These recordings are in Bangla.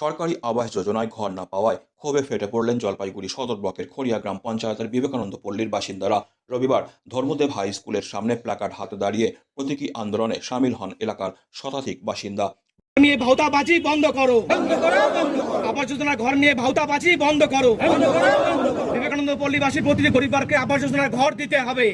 সরকারি আবাস যোজনায় ঘর না পাওয়ায় ক্ষোভে ফেটে পড়লেন জলপাইগুড়ি সদর ব্লকের খড়িয়া গ্রাম পঞ্চায়েতের বিবেকানন্দ পল্লীর বাসিন্দারা। রবিবার ধর্মদেব হাই স্কুলের সামনে প্ল্যাকার্ড হাতে দাঁড়িয়ে প্রতীকী আন্দোলনে সামিল হন এলাকার শতাধিক বাসিন্দা। নিয়ে ভাওতাবাজি বন্ধ করো। আবাস যোজনার ঘর নিয়ে ভাওতাবাজি বন্ধ করো। বিবেকানন্দ পল্লীবাসীর প্রতিটি পরিবারকে আবাস যোজনার ঘর দিতে হবে।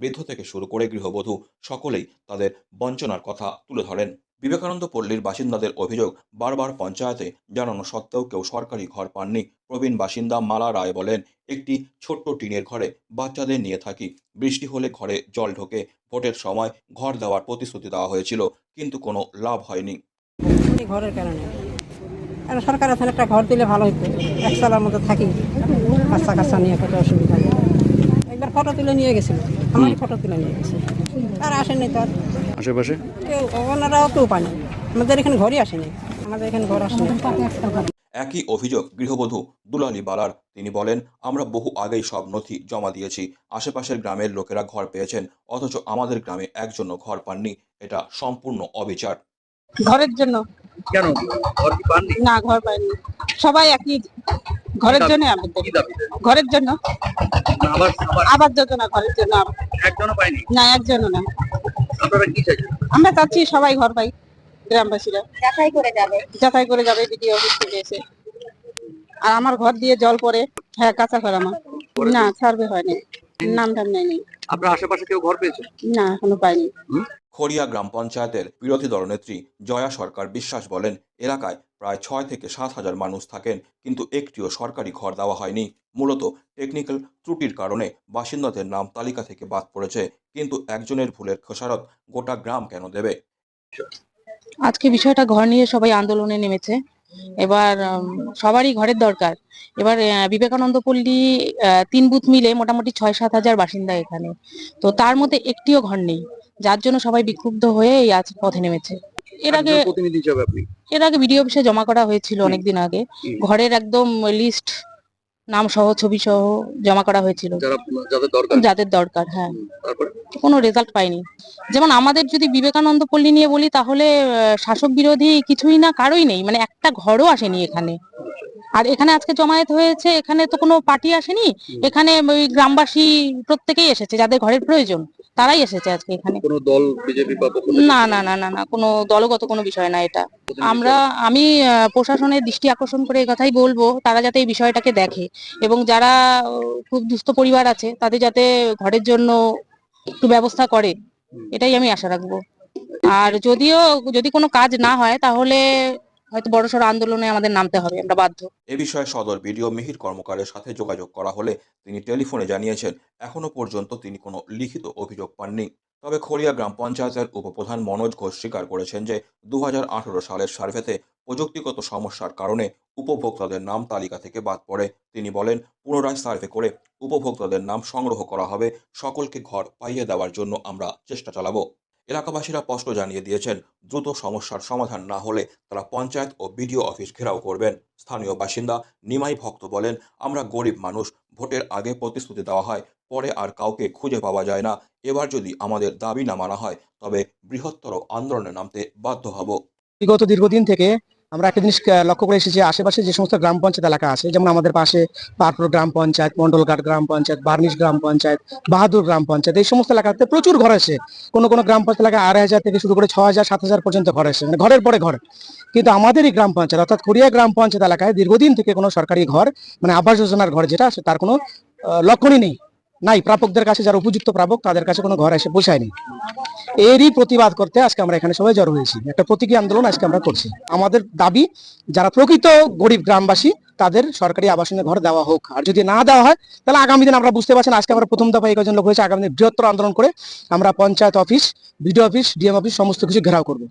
বৃদ্ধ থেকে শুরু করে গৃহবধূ সকলেই তাদের বঞ্চনার কথা তুলে ধরেন। বিবেকানন্দ পল্লীর বাসিন্দাদের অভিযোগ, বারবার পঞ্চায়েতে জানানো সত্ত্বেও কেউ সরকারি ঘর পাননি। প্রবীণ বাসিন্দা মালা রায় বলেন, একটি ছোট্ট টিনের ঘরে বাচ্চাদের নিয়ে থাকি। বৃষ্টি হলে ঘরে জল ঢোকে। ভোটের সময় ঘর দেওয়ার প্রতিশ্রুতি দেওয়া হয়েছিল, কিন্তু কোনো লাভ হয়নি। ঘরের কারণে। সরকার এখানে একটা ঘর দিলে ভালো হতো একতলার মধ্যে থাকি। বাচ্চা কাচ্চা নিয়ে কত অসুবিধা একবার ফটো তুলে নিয়ে গেছিল। আমারই ফটো তুলে নিয়ে গেছে। আর আসেনি তো আর। আশেপাশে? ওনারাও কেউ পায়নি আমাদের এখানে ঘরই আসেনি। আমাদের এখানে ঘর আসেনি। একই অভিযোগ গৃহবধূ দুলালী বালার। তিনি বলেন আমরা বহু আগেই সব নথি জমা দিয়েছি। আশেপাশের গ্রামের লোকেরা ঘর পেয়েছেন অথচ আমাদের গ্রামে একজনও ঘর পাননি। এটা সম্পূর্ণ অবিচার। ঘরের জন্য। কেন? ঘর কি পাননি? না ঘর পাইনি। সবাই একই। ঘরের জন্য আবেদন ঘরের জন্য। আবার যোজনা ঘরের জন্য একজনও পাইনি না একজনও না। আপনারা কি চাইছেন? আমরা চাচ্ছি সবাই ঘর পাই গ্রামবাসীরা। যাচাই করে যাবে। যাচাই করে যাবে বিডিও অফিস থেকে এসে। আর আমার ঘর দিয়ে জল পড়ে হ্যাঁ কাঁচা ঘর আমার। না ছাড়বে হয়নি। নাম টাম নেয়নি। আপনার আশেপাশে কেউ ঘর পেয়েছে? না এখনও পাইনি। খড়িয়া গ্রাম পঞ্চায়েতের বিরোধী দলনেত্রী জয়া সরকার বিশ্বাস বলেন এলাকায় প্রায় ছয় থেকে সাত হাজার মানুষ থাকেন কিন্তু একটিও সরকারি ঘর দেওয়া হয়নি। মূলত টেকনিক্যাল ত্রুটির কারণে বাসিন্দাদের নাম তালিকা থেকে বাদ পড়েছে কিন্তু একজনের ভুলের খেসারত গোটা গ্রাম কেন দেবে? আজকে বিষয়টা ঘর নিয়ে সবাই আন্দোলনে নেমেছে। এবার সবারই ঘরের দরকার। এবার বিবেকানন্দ পল্লী তিন বুথ মিলে মোটামুটি ছয় সাত হাজার বাসিন্দা এখানে। তো তার মধ্যে একটিও ঘর নেই। যার জন্য সবাই বিক্ষুব্ধ হয়ে এই আজ পথে নেমেছে। এর আগে এর আগে বিডিও অফিসে জমা করা হয়েছিল অনেকদিন আগে। ঘরের একদম লিস্ট নাম সহ ছবি সহ জমা করা হয়েছিল। যাদের দরকার। হ্যাঁ। কোনো রেজাল্ট পাইনি। যেমন আমাদের যদি বিবেকানন্দ পল্লী নিয়ে বলি তাহলে শাসক বিরোধী কিছুই না কারোই নেই। মানে একটা ঘরও আসেনি এখানে। আর এখানে আজকে জমায়েত হয়েছে এখানে তো কোনো পার্টি আসেনি। এখানে ওই গ্রামবাসী প্রত্যেকেই এসেছে যাদের ঘরের প্রয়োজন। তারাই এসেছে আজকে এখানে। কোনো দল বিজেপি বা না না না না না কোনো দলগত কোনো বিষয় না এটা। আমরা আমি প্রশাসনের দৃষ্টি আকর্ষণ করে এই কথাই বলব তারা যাতে এই বিষয়টাকে দেখে। এবং যারা খুব দুস্থ পরিবার আছে তাদের যাতে ঘরের জন্য একটু ব্যবস্থা করে এটাই আমি আশা রাখব। আর যদিও যদি কোনো কাজ না হয় তাহলে হয়তো বড়সড় আন্দোলনে আমাদের নামতে হবে, আমরা বাধ্য। এ বিষয়ে সদর বিডিও মিহির কর্মকারের সাথে যোগাযোগ করা হলে তিনি টেলিফোনে জানিয়েছেন, এখনও পর্যন্ত তিনি কোনো লিখিত অভিযোগ পাননি। তবে খড়িয়া গ্রাম পঞ্চায়েতের উপপ্রধান মনোজ ঘোষ স্বীকার করেছেন যে দু হাজার আঠারো সালের সার্ভেতে প্রযুক্তিগত সমস্যার কারণে উপভোক্তাদের নাম তালিকা থেকে বাদ পড়ে। তিনি বলেন, পুনরায় সার্ভে করে উপভোক্তাদের নাম সংগ্রহ করা হবে, সকলকে ঘর পাইয়ে দেওয়ার জন্য আমরা চেষ্টা চালাবো। এলাকাবাসীরা স্পষ্ট জানিয়ে দিয়েছেন, দ্রুত সমস্যার সমাধান না হলে তারা পঞ্চায়েত ও বিডিও অফিস ঘেরাও করবেন। স্থানীয় বাসিন্দা নিমাই ভক্ত বলেন, আমরা গরিব মানুষ, ভোটের আগে প্রতিশ্রুতি দেওয়া হয়, পরে আর কাউকে খুঁজে পাওয়া যায় না। এবার যদি আমাদের দাবি না মানা হয়, তবে বৃহত্তর আন্দোলনে নামতে বাধ্য হব। বিগত দীর্ঘদিন থেকে আমরা একটা জিনিস লক্ষ্য করে এসেছি, আশেপাশে যে সমস্ত গ্রাম পঞ্চায়েত এলাকা আছে, যেমন আমাদের পাশে পারপুর গ্রাম পঞ্চায়েত মন্ডলঘাট গ্রাম পঞ্চায়েত, বার্নিশ গ্রাম পঞ্চায়েত, বাহাদুর গ্রাম পঞ্চায়েত, এই সমস্ত এলাকাতে প্রচুর ঘর আছে। কোনো কোনো গ্রাম পঞ্চায়েত এলাকায় আড়াই হাজার থেকে শুরু করে ছ হাজার, সাত হাজার পর্যন্ত ঘর আছে মানে ঘরের পরে ঘর। কিন্তু আমাদের এই গ্রাম পঞ্চায়েত, অর্থাৎ কোরিয়া গ্রাম পঞ্চায়েত এলাকায় দীর্ঘদিন থেকে কোনো সরকারি ঘর মানে আবাস যোজনার ঘর যেটা আছে, তার কোনো লক্ষণই নেই। নাই, প্রাপকদের কাছে যারা উপযুক্ত প্রাপক, তাদের কাছে কোনো ঘর এসে পৌঁছায়নি। এরই প্রতিবাদ করতে আজকে আমরা এখানে সবাই জড়ো হয়েছি। একটা প্রতীকী আন্দোলন আজকে আমরা করছি। আমাদের দাবি, যারা প্রকৃত গরিব গ্রামবাসী, তাদের সরকারি আবাসনের ঘর দেওয়া হোক। আর যদি না দেওয়া হয়, তাহলে আগামী দিন আমরা বুঝতে পারছেন আজকে আমরা প্রথম দফা একজন লোক হয়েছে, আগামী দিন বৃহত্তর আন্দোলন করে আমরা panchayat office, BDO office, DM office, সমস্ত কিছু ঘেরাও করব।